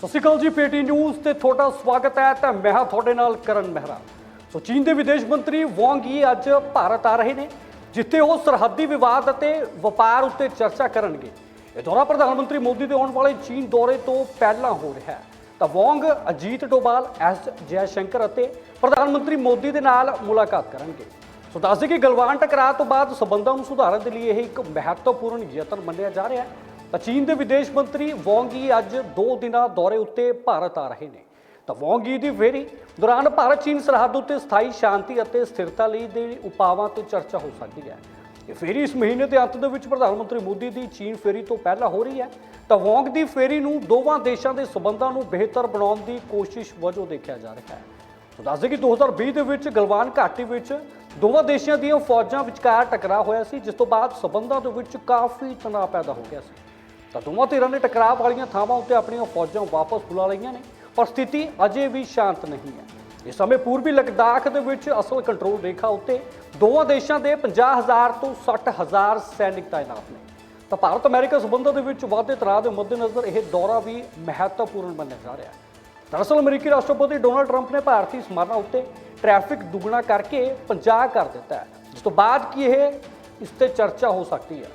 ਸਤਿ ਸ਼੍ਰੀ ਅਕਾਲ ਜੀ, PT news ਤੇ ਤੁਹਾਡਾ ਸਵਾਗਤ ਹੈ ਤਾਂ ਮੈਂ ਹਾਂ ਤੁਹਾਡੇ ਨਾਲ ਕਰਨ ਮਹਿਰਾ। ਸੋ ਚੀਨ ਦੇ ਵਿਦੇਸ਼ ਮੰਤਰੀ ਵਾਂਗ ਹੀ ਅੱਜ ਭਾਰਤ ਆ ਰਹੇ ਨੇ, ਜਿੱਥੇ ਉਹ ਸਰਹੱਦੀ ਵਿਵਾਦ ਅਤੇ ਵਪਾਰ ਉੱਤੇ ਚਰਚਾ ਕਰਨਗੇ। ਇਹ ਦੌਰਾ ਪ੍ਰਧਾਨ ਮੰਤਰੀ ਮੋਦੀ ਦੇ ਆਉਣ ਵਾਲੇ ਚੀਨ ਦੌਰੇ ਤੋਂ ਪਹਿਲਾਂ ਹੋ ਰਿਹਾ ਹੈ। ਤਾਂ ਵਾਂਗ ਅਜੀਤ ਡੋਬਾਲ, ਐਸ ਜੈ ਸ਼ੰਕਰ ਅਤੇ ਪ੍ਰਧਾਨ ਮੰਤਰੀ ਮੋਦੀ ਦੇ ਨਾਲ ਮੁਲਾਕਾਤ ਕਰਨਗੇ। ਸੋ ਦੱਸਦੇ ਕਿ ਗਲਵਾਨ ਟਕਰਾਅ ਤੋਂ ਬਾਅਦ ਸਬੰਧਾਂ ਨੂੰ ਸੁਧਾਰਨ ਦੇ ਲਈ ਇਹ ਇੱਕ ਮਹੱਤਵਪੂਰਨ ਯਤਨ ਮੰਨਿਆ ਜਾ ਰਿਹਾ ਹੈ। ਤਾਂ ਚੀਨ ਦੇ ਵਿਦੇਸ਼ ਮੰਤਰੀ ਵਾਂਗ ਯੀ ਅੱਜ 2 ਦਿਨਾਂ ਦੌਰੇ ਉੱਤੇ ਭਾਰਤ ਆ ਰਹੇ ਨੇ। ਤਾਂ ਵਾਂਗ ਯੀ ਦੀ ਫੇਰੀ ਦੌਰਾਨ ਭਾਰਤ ਚੀਨ ਸਰਹੱਦ ਉੱਤੇ ਸਥਾਈ ਸ਼ਾਂਤੀ ਅਤੇ ਸਥਿਰਤਾ ਲਈ ਦੇ ਉਪਾਵਾਂ ਤੇ ਚਰਚਾ ਹੋ ਸਕਦੀ ਹੈ। ਇਹ ਫੇਰੀ ਇਸ ਮਹੀਨੇ ਦੇ ਅੰਤ ਦੇ ਵਿੱਚ ਪ੍ਰਧਾਨ ਮੰਤਰੀ ਮੋਦੀ ਦੀ ਚੀਨ ਫੇਰੀ ਤੋਂ ਪਹਿਲਾਂ ਹੋ ਰਹੀ ਹੈ। ਤਾਂ ਵੋਂਗ ਦੀ ਫੇਰੀ ਨੂੰ ਦੋਵਾਂ ਦੇਸ਼ਾਂ ਦੇ ਸਬੰਧਾਂ ਨੂੰ ਬਿਹਤਰ ਬਣਾਉਣ ਦੀ ਕੋਸ਼ਿਸ਼ ਵਜੋਂ ਦੇਖਿਆ ਜਾ ਰਿਹਾ ਹੈ। ਸੋ ਦੱਸਦੇ ਕਿ 2020 ਦੇ ਵਿੱਚ ਗਲਵਾਨ ਘਾਟੀ ਵਿੱਚ ਦੋਵਾਂ ਦੇਸ਼ਾਂ ਦੀਆਂ ਫੌਜਾਂ ਵਿਚਕਾਰ ਟਕਰਾਅ ਹੋਇਆ ਸੀ, ਜਿਸ ਤੋਂ ਬਾਅਦ ਸਬੰਧਾਂ ਦੇ ਵਿੱਚ ਕਾਫੀ ਤਣਾਅ ਪੈਦਾ ਹੋ ਗਿਆ ਸੀ। ਤਾਂ ਦੋਵਾਂ ਧਿਰਾਂ ਨੇ ਟਕਰਾਅ ਵਾਲੀਆਂ ਥਾਵਾਂ ਉੱਤੇ ਆਪਣੀਆਂ ਫੌਜਾਂ ਵਾਪਸ ਬੁਲਾ ਲਈਆਂ ਨੇ, ਪਰ ਸਥਿਤੀ ਅਜੇ ਵੀ ਸ਼ਾਂਤ ਨਹੀਂ ਹੈ। ਇਸ ਸਮੇਂ ਪੂਰਬੀ ਲਦਾਖ ਦੇ ਵਿੱਚ ਅਸਲ ਕੰਟਰੋਲ ਰੇਖਾ ਉੱਤੇ ਦੋਵਾਂ ਦੇਸ਼ਾਂ ਦੇ 50000 ਤੋਂ 60000 ਸੈਨਿਕ ਤਾਇਨਾਤ ਨੇ। ਤਾਂ ਭਾਰਤ ਅਮਰੀਕਾ ਸਬੰਧਾਂ ਦੇ ਵਿੱਚ ਵਾਧੇ ਤਣਾਅ ਦੇ ਮੱਦੇਨਜ਼ਰ ਇਹ ਦੌਰਾ ਵੀ ਮਹੱਤਵਪੂਰਨ ਮੰਨਿਆ ਜਾ ਰਿਹਾ ਹੈ। ਦਰਅਸਲ ਅਮਰੀਕੀ ਰਾਸ਼ਟਰਪਤੀ ਡੋਨਾਲਡ ਟਰੰਪ ਨੇ ਭਾਰਤੀ ਸਮਾਰਕਾਂ ਉੱਤੇ ਟ੍ਰੈਫਿਕ ਦੁੱਗਣਾ ਕਰਕੇ 50 ਕਰ ਦਿੱਤਾ ਹੈ, ਜਿਸ ਤੋਂ ਬਾਅਦ ਕੀ ਇਹ ਇਸ ਤੇ ਚਰਚਾ ਹੋ ਸਕਦੀ ਹੈ।